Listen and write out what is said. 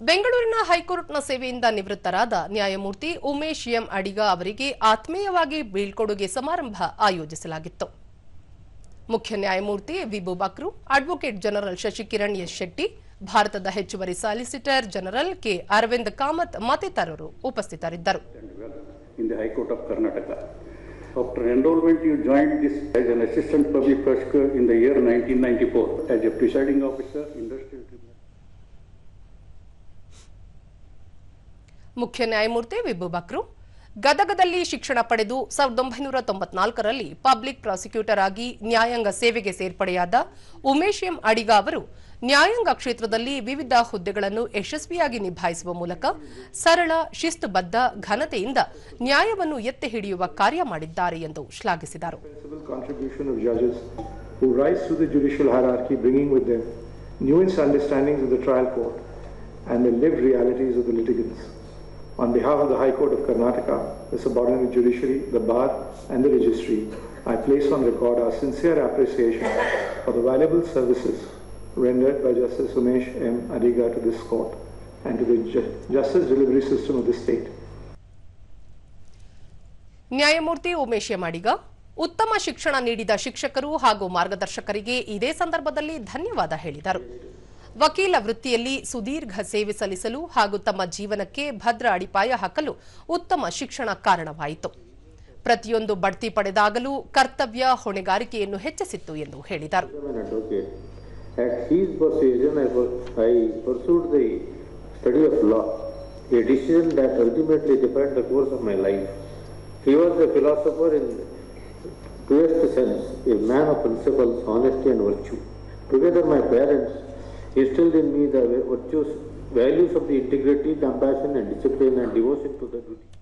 ಬೆಂಗಳೂರಿನ ಹೈಕೋರ್ಟ್ನ ಸೇವೆಯಿಂದ ನಿವೃತ್ತರಾದ ನ್ಯಾಯಮೂರ್ತಿ ಉಮೇಶ್ ಎಂ ಅಡಿಗ ಅವರಿಗೆ ಆತ್ಮೀಯವಾಗಿ ಬೀಳ್ಕೊಡುಗೆ ಸಮಾರಂಭ ಆಯೋಜಿಸಲಾಗಿತ್ತು. ಮುಖ್ಯ ನ್ಯಾಯಮೂರ್ತಿ Vibhu Bakhru advocate general Shashikiran S Shetty ಭಾರತದ ಹೆಚ್ಚುವರಿ solicitor general K Aravind Kamath ಮತ್ತಿತರರು ಉಪಸ್ಥಿತರಿದ್ದರು. Enrollment, you joined this as an assistant public prosecutor in the year 1994 as a presiding officer ಮುಖ್ಯ ನ್ಯಾಯಮೂರ್ತಿ ವಿಭು ಬಕ್ರು. ಗದಗದಲ್ಲಿ ಶಿಕ್ಷಣ ಪಡೆದು ಸಾವಿರದ ಒಂಬೈನೂರ ತೊಂಬತ್ನಾಲ್ಕರಲ್ಲಿ ಪಬ್ಲಿಕ್ ಪ್ರಾಸಿಕ್ಯೂಟರ್ ಆಗಿ ನ್ಯಾಯಾಂಗ ಸೇವೆಗೆ ಸೇರ್ಪಡೆಯಾದ ಉಮೇಶ್ ಎಂ ಅಡಿಗ ಅವರು ನ್ಯಾಯಾಂಗ ಕ್ಷೇತ್ರದಲ್ಲಿ ವಿವಿಧ ಹುದ್ದೆಗಳನ್ನು ಯಶಸ್ವಿಯಾಗಿ ನಿಭಾಯಿಸುವ ಮೂಲಕ ಸರಳ, ಶಿಸ್ತುಬದ್ಧ ಘನತೆಯಿಂದ ನ್ಯಾಯವನ್ನು ಎತ್ತಿ ಹಿಡಿಯುವ ಕಾರ್ಯ ಮಾಡಿದ್ದಾರೆ ಎಂದು ಶ್ಲಾಘಿಸಿದರು. On behalf of the High Court of Karnataka, the subordinate judiciary, the bar, and the registry, I place on record our sincere appreciation for the valuable services rendered by Justice Umesh M. Adiga to this court and to the ju- justice delivery system of the state. ನ್ಯಾಯಮೂರ್ತಿ ಉಮೇಶ್ ಮಾಡಿಗ ಉತ್ತಮ ಶಿಕ್ಷಣ ನೀಡಿದ ಶಿಕ್ಷಕರು ಹಾಗೂ ಮಾರ್ಗದರ್ಶಕರಿಗೆ ಇದೇ ಸಂದರ್ಭದಲ್ಲಿ ಧನ್ಯವಾದ ಹೇಳಿದರು ವಕೀಲ ವೃತ್ತಿಯಲ್ಲಿ ಸುದೀರ್ಘ ಸೇವೆ ಸಲ್ಲಿಸಲು ಹಾಗೂ ತಮ್ಮ ಜೀವನಕ್ಕೆ ಭದ್ರ ಅಡಿಪಾಯ ಹಾಕಲು ಉತ್ತಮ ಶಿಕ್ಷಣ ಕಾರಣವಾಯಿತು. ಪ್ರತಿಯೊಂದು ಬಡ್ತಿ ಪಡೆದಾಗಲೂ ಕರ್ತವ್ಯ ಹೊಣೆಗಾರಿಕೆಯನ್ನು ಹೆಚ್ಚಿಸಿತ್ತು ಎಂದು ಹೇಳಿದರು. Together, my parents instilled in me the virtues, values of the integrity, compassion, and discipline, and devotion to the duty.